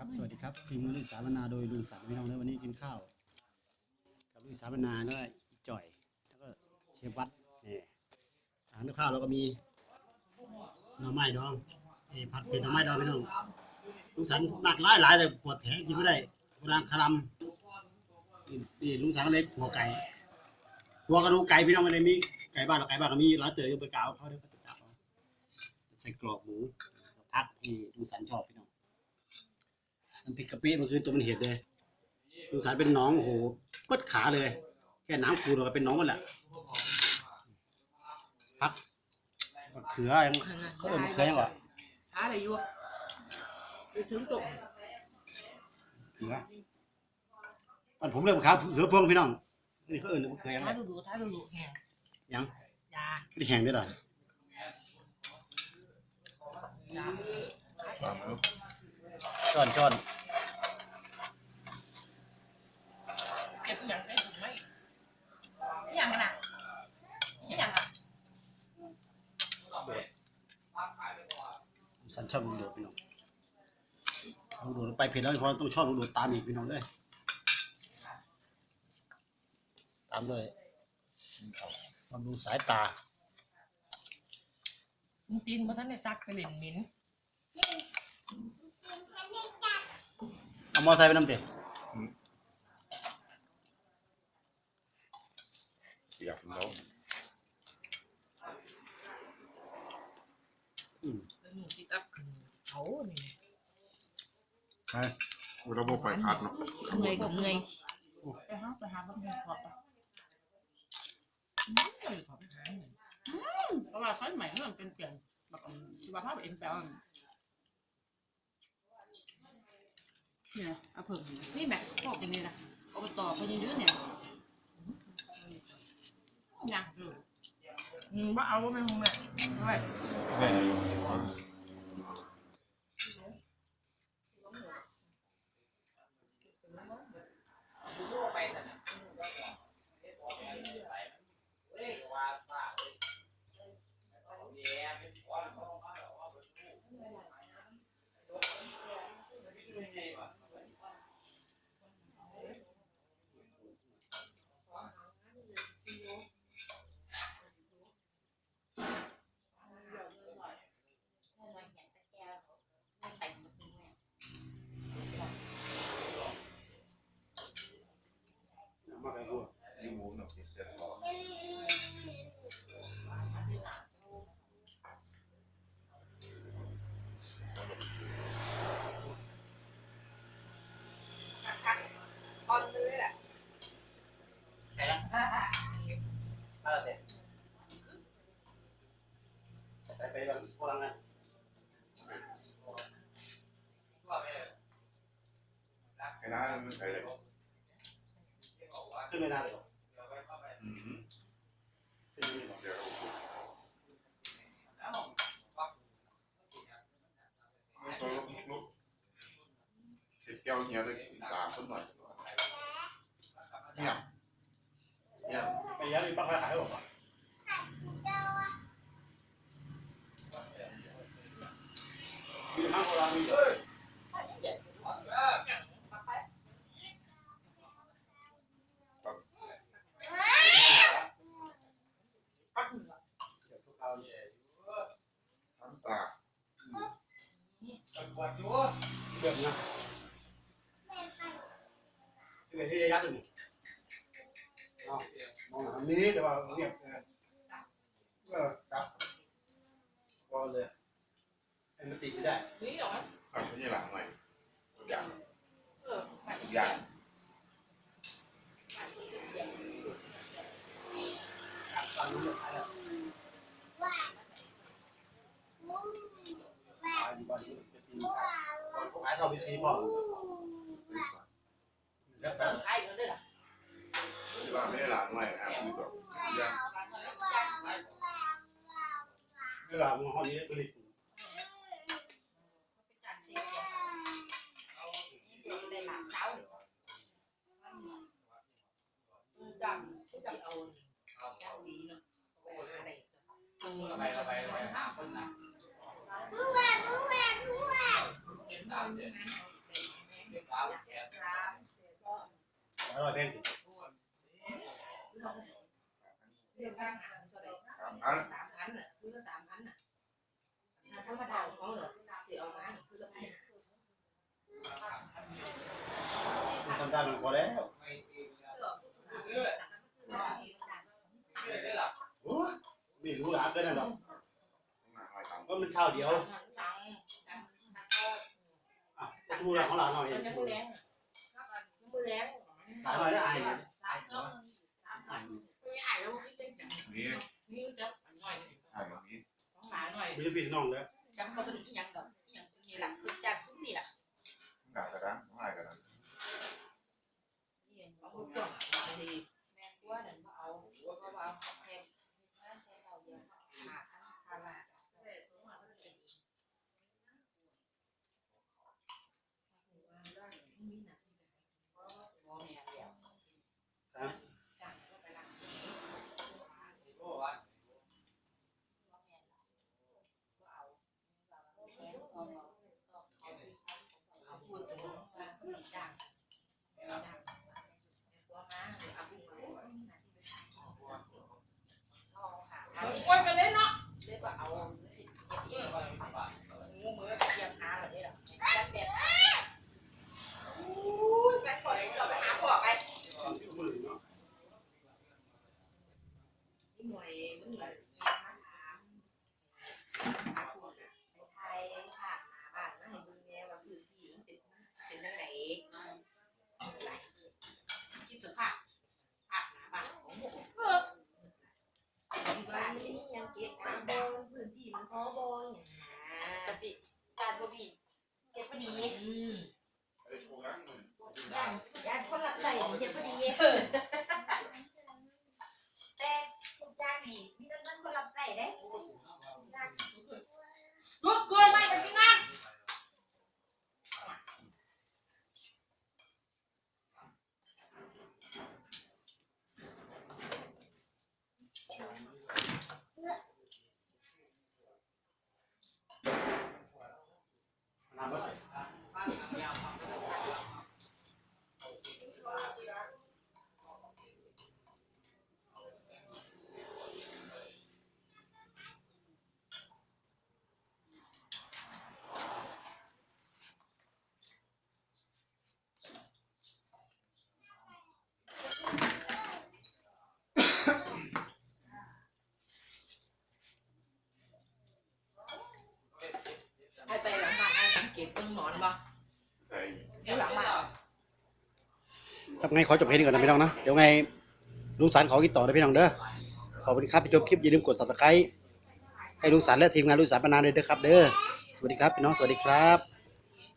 ครับ สวัสดีครับ ทีมลุยสามนาโดยลุงสันพี่น้องเนวันนี้กินข้าว กับลุยสามนาแล้วก็อีจ่อย แล้วก็เชฟวัดนี่อาหารกับข้าวเราก็มีหน่อไม้ดองเอผัดเผ็ดหน่อไม้ดองพี่น้องลุงสันหนักหลายหลายเลยปวดแผลกินไม่ได้กำลังคลำนี่นี่ลุงสันก็เลยหัวไก่หัวกระดูกไก่พี่น้องไม่ได้มีไก่บ้านหรอไก่บ้านก็มีร้านเต๋ออยู่ไปกล่าวเขาเดี๋ยวเขาจะใส่กรอบหมูพักที่ลุงสันชอบพี่น้อง มันพริกกะปิมันคือตัวมันเห็ดเลยลุงสารเป็นหน้องโอ้โหปดขาเลย แค่น้ำขูดออกมาเป็นหน้องหมดแหละพักมะเขือยังเขาเอิ้นมะเขือยังวะหาอะไรอยู่อยู่ถึงตกเขือมันผมเริ่มขาเขือพวงพี่น้องนี่เขาเอิ้นมะเขือยังไงท้าดูดูท้าดูดูแห้งยังยาไม่ได้แห้งด้วยหรอยยาจ้อนจ้อน เก็บอย่างได้ถูกไหมนี่อย่างน่ะนี่อย่างอะ ลุงสันช อบลูกโดดพี่น้องลูกโดดไปเผ็ดแล้วพอต้องชอบลูกโดดตามอีกพี่น้องเลยตามด้วยบำรุงสายตามึงตีนมาท่านได้ซักไปเล่นหมิ้นเอามอไซค์ไปนำเตะอยากน้องอืมแล้วมึงปิก อัพขึ้นเขานี่ไปเราบอกไปขาดเนาะเมื่อยกับเมื่อยไปหาไปหาบ้างขอบอะขอบไปหาหน่อยเพราะว่าไฟใหม่มันเป็นเปลี่ยนแบบชีวภาพเอ็นแปลว่าเนี่ยเอาเพิ่มนี่แม็กพวกนี้นะเอาไปต่อไปยืดๆเนี่ยยังอืมว่าเอาว่าไม่คงเลยไม่แม่ยู มูนนาะเสียสละใช่แล้วมาแล้วเตะใส่ไปแบบพลังงานไอ้น้ามันใครเลยขึ้นไม่นานเลย หรออืมขึ้นไม่นานเดี๋ยวตัวลุกลุกติดแก้วเงี้ยเลยตามคนหน่อยเนี่ยเนี่ยไปย้ายมีปักไฟขายหรอมีห้างโบราณาขายเข้าพีซีบอกแล้วแต่ใครก็ได้ล่ะที่บ้าไม่ได้หลังหน่อยนะคือแบบอย่างเวลามันห้องนี้ผลิตจังจังเอาจังดีเนาะอะไรตรงนี้อะไรอะไร อะไรห้าคนนะอร่อยแพงสิเรื่องสามพันสามพันอะคือละสามพันอะถ้าธรรมดาของเขาเหรอสิเอามาคือละพันมันทำได้มันพอแล้วโอ้ยไม่รู้หลาเกินนั่นหรอกหน้าหอยตังว่ามันเช่าเดียว อะจะดูหลังของหลานหน่อยมันจะพูดแรงมันพูดแรงหลานหน่อยได้อายเลยไม่อ่านแล้วไม่เป็นจังนี่นี่จะหน่อยไอ้นี้ต้องหลายหน่อยมีลูกพี่น้องเลยจังเขาเป็นอีหยังดอกอีหยังนี่ล่ะคือจากทุกนี่ล่ะหน้ากระดังหายกระดังเขาพูดก่อนดีแม่กลัวนั่นบ่เอาบ่ว่าเอาแค่แค่เราเดียวหาคันคาลา พ่อแม่เดียว ครับ จังก็ไปรัก เอาพูดถึงว่าผู้จ้างจ้างตัวม้าหรือเอาผู้มาเอา โอ้ยกันเลยเนาะเลยว่าเอาเก็บเองงูมือเตรียมหาแล้วนี่ล่ะจัดแบบ ไปปล่อยเราไปหาพ่อไป มือเนาะ หน่วยมึงเลยไทยค่ะหาบ้านมาให้ดูแม่ว่าพื้นที่มันเป็นเป็นจังไดคิดสภาพภาพหน้าบ้านของพวกผมที่บ้านนี่ยังเก็บอาบอนพื้นที่มันพอบออย่าง กะสิจานบ่มีเฮ็ดพ อดีอืมไอ้พวกนั้นมันย่านย่านคนละใส่เฮ็ดพอดีแต่ทุกอย่างนี่มีแต่เงินคนรับใส่เด้ลุกเกินไปกับพี่นั่น น้ำมัน ให้ไปหลังบ้านให้สังเกตต้น หมอนบ่ไอ้เดี๋ยวหลังบ้านจับไงขอจบเพลงนี้ก่อนนะพี่น้องนะเดี๋ยวไงลุงสารขอกินต่อนะพี่น้องเด้อขอบคุณครับที่ชมคลิปอย่าลืมกด subscribe ให้ลุงสารและทีมงานลุงสารมานานเลยเด้อครับ เด้อสวัสดีครับพี่น้องสวัสดีครับ